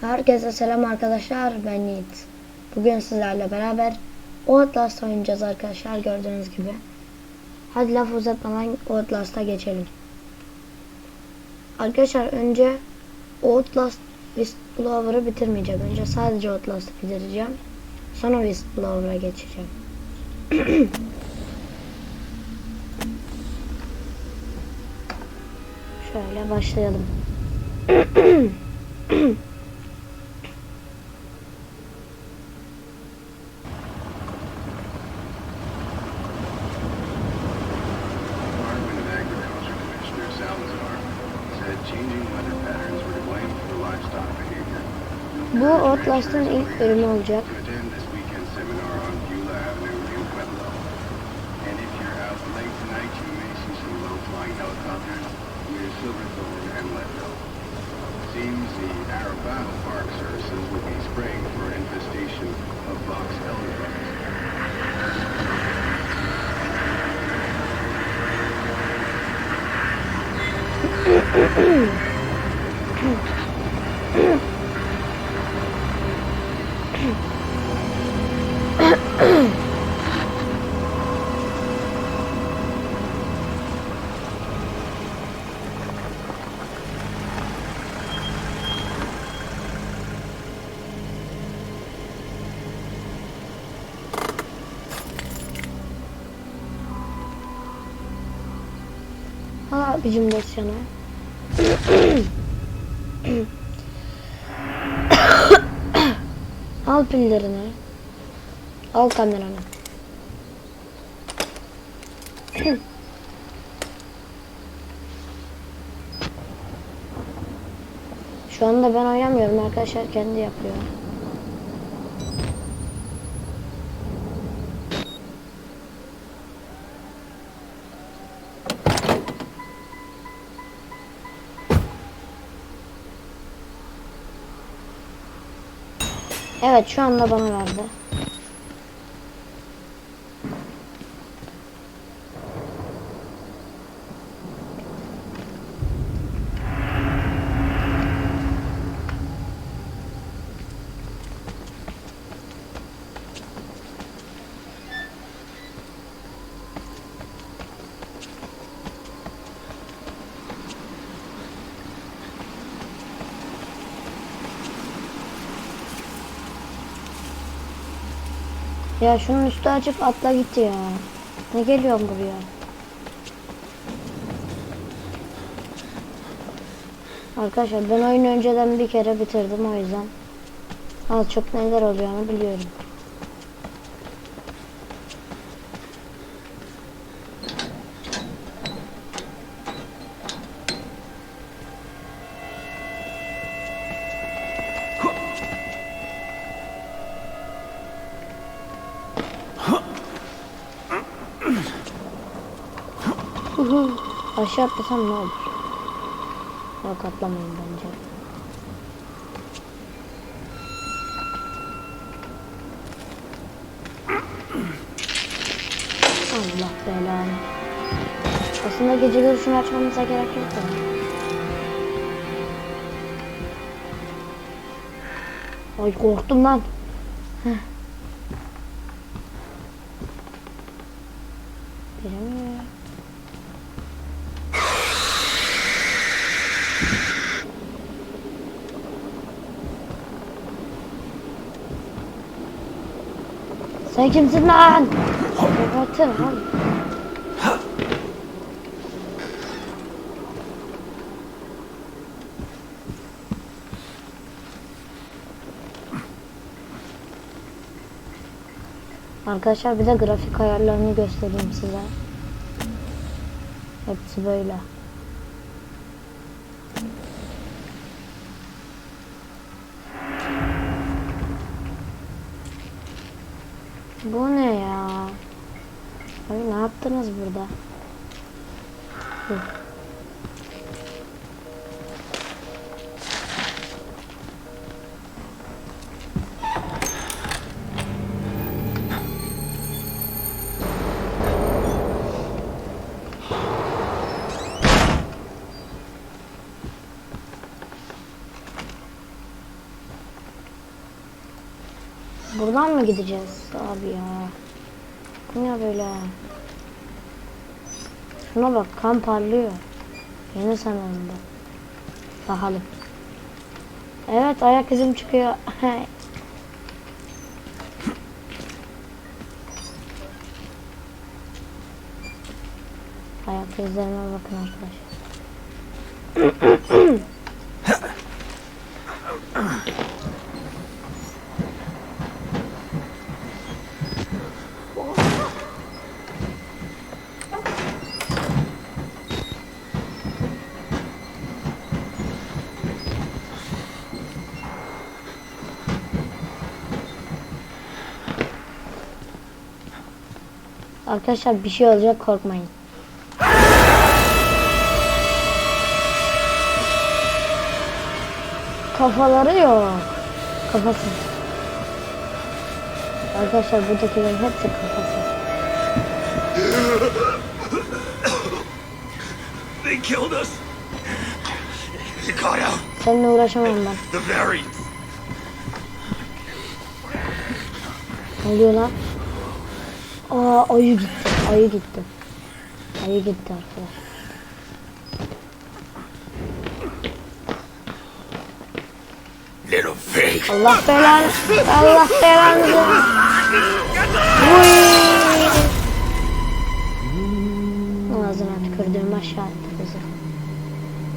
Herkese selam arkadaşlar ben Yiğit. Bugün sizlerle beraber Outlast oynayacağız arkadaşlar gördüğünüz gibi. Hadi laf uzatmadan Outlast'a geçelim. Arkadaşlar önce Outlast Whistleblower'ı bitirmeyeceğim. Önce sadece Outlast'ı bitireceğim. Sonra Whistleblower'a geçeceğim. Şöyle başlayalım. near Silverthorne and Leadville. Seems the Arab Battle Park services will be spraying for infestation of box elder bugs. Dosyanı. Al pillerini. Al kameranı. Şu anda ben oynamıyorum arkadaşlar kendi yapıyor. Evet şu anda bana verdi. Ya şunun üstü açık atla gitti ya. Ne geliyorsun buraya? Arkadaşlar ben oyunu önceden bir kere bitirdim o yüzden. Az çok neler olacağını biliyorum. Aşağı atlasam ne olur? Yok atlamayın bence. Allah belanı. Aslında gece görüşünü açmamıza gerek yok da. Ay korktum lan. Heh. Sen kimsin lan? Kapatın lan. Arkadaşlar bir de grafik ayarlarını göstereyim size. Hepsi böyle. Bu ne ya? Abi ne yaptınız burada? Hı. Buradan mı gideceğiz abi ya? Bu ne böyle? Şuna bak kan parlıyor. Yeni sanırım. Bakalım. Evet ayak izim çıkıyor. ayak izlerime bakın arkadaşlar. Arkadaşlar bir şey olacak korkmayın. Kafaları yok. Kafası. Arkadaşlar buradakilerin hepsi kafası. They killed us. Out. Seninle uğraşamam ben. The variants. Ne oluyor lan? Aa ayı gitti. Ayı gitti. Ayı gitti arkadaşlar. Little pig. Allah belanı. Allah belanı. Ağzına tükürdüğüm aşağı attı bizi.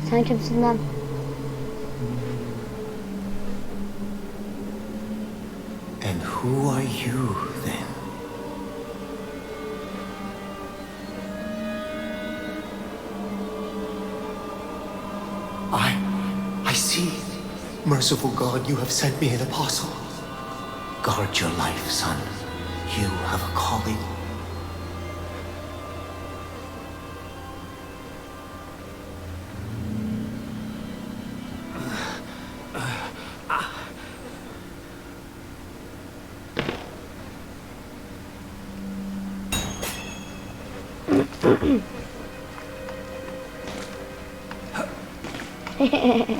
Sen kimsin lan? And who are you Merciful God, you have sent me an apostle. Guard your life, son. You have a calling.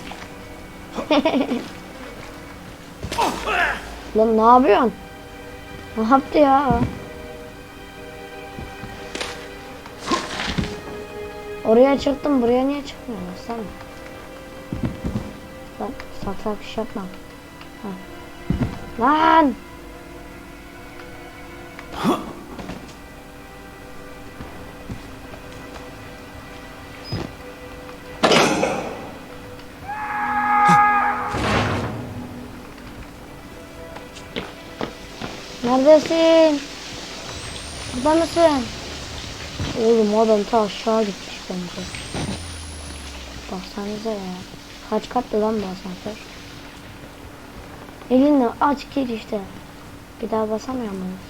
Lan ne yapıyorsun? Ne yaptı ya? Oraya çıktım buraya niye çıkmıyorsun aslanım? Lan sak sak iş yapma. Ha. Lan! Neredesin? Burada mısın? Oğlum adam ta aşağı gitmiş bence. Baksanıza ya. Kaç katlı lan bu asansör? Elinle aç gir işte. Bir daha basamıyor muyuz?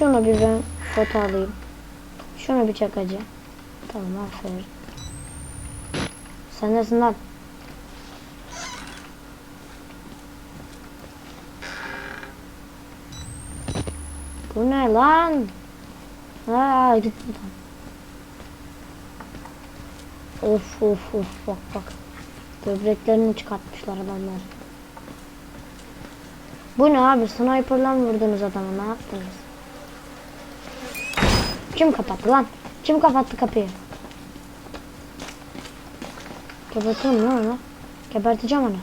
Şunu bir ben foto alayım. Şunu bir çek acı. Tamam aferin. Sen nesin lan? Bu ne lan? Aa git buradan. Of of of bak bak. Böbreklerini çıkartmışlar adamlar. Bu ne abi? Sniper'la vurdunuz adamı? Ne yaptınız? Kim kapattı lan? Kim kapattı kapıyı? Gebertirim lan onu. Geberteceğim onu.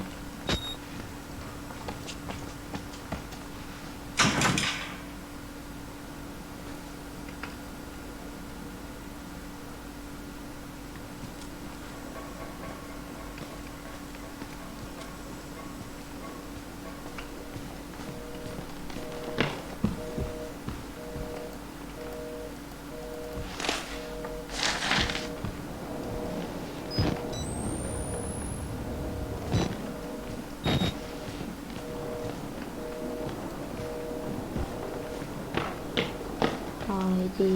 Haydi.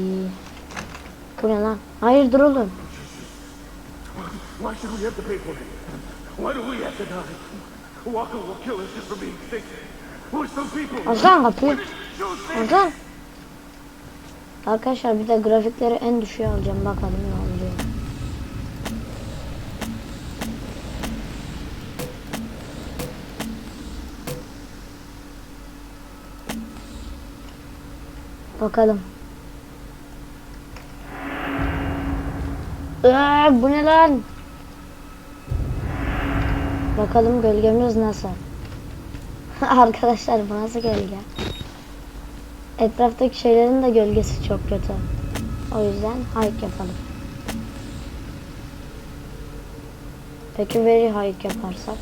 Bu ne lan? Hayır dur oğlum. Why should we have to pay for it? Why do we have to die? Walker will kill us just for being sick. Who's some people? Aslan kapıyı. Aslan. Arkadaşlar bir de grafikleri en düşüğe alacağım. Bakalım ne oluyor. Bakalım. Aa, bu ne lan? Bakalım gölgemiz nasıl? Arkadaşlar bu nasıl gölge? Etraftaki şeylerin de gölgesi çok kötü. O yüzden hike yapalım. Peki very hike yaparsak?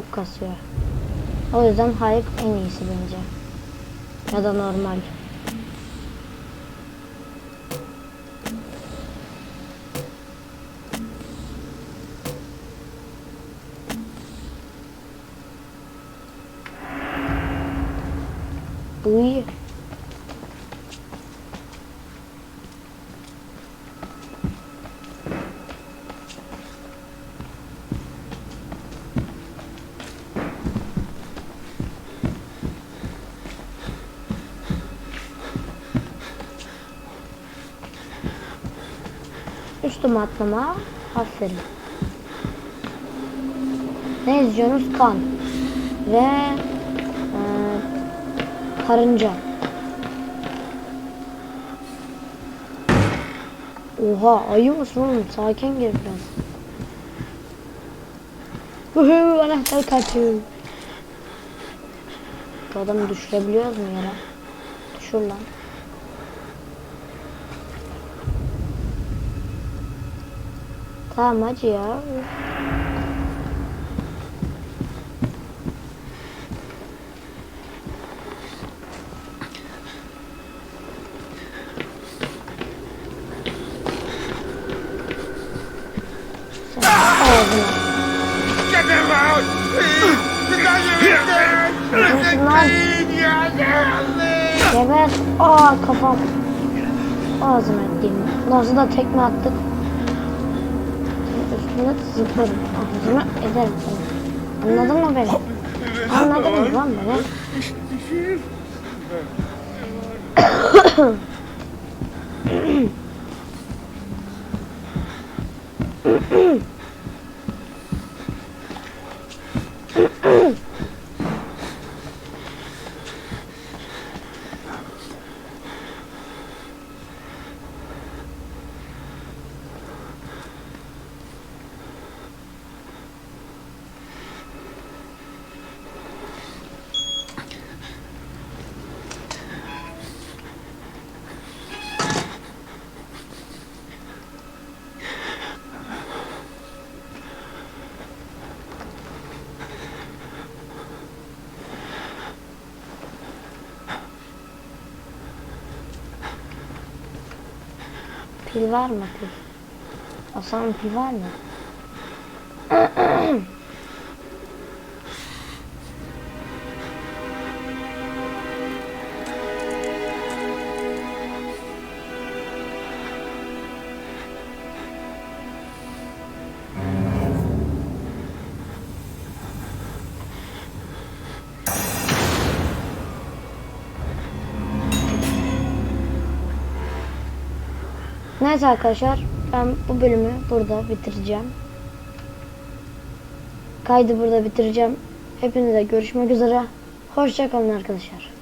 Çok kasıyor. O yüzden hike en iyisi bence. Ya da normal. Bu iyi. Üstüme atlama. Aferin. Ne izliyorsunuz? Kan. Ve e, karınca. Oha ayı mısın oğlum? Sakin gir biraz. Vuhuu anahtar kaçıyor. Adamı düşürebiliyoruz mu yere? Düşür lan. Tamam hadi ya. Sen ağzına. Get them out! Please! The guy you're dead! Neredesin lan? Geber. Aa kafam. Ağzıma ettiğim. Nasıl da tekme attık. Üstüne zıplarım. Ağzıma ederim seni. Anladın mı beni? Anladın mı lan beni? Pil var mı pil? Hasan pil var mı? Neyse arkadaşlar ben bu bölümü burada bitireceğim. Kaydı burada bitireceğim. Hepinize görüşmek üzere. Hoşçakalın arkadaşlar.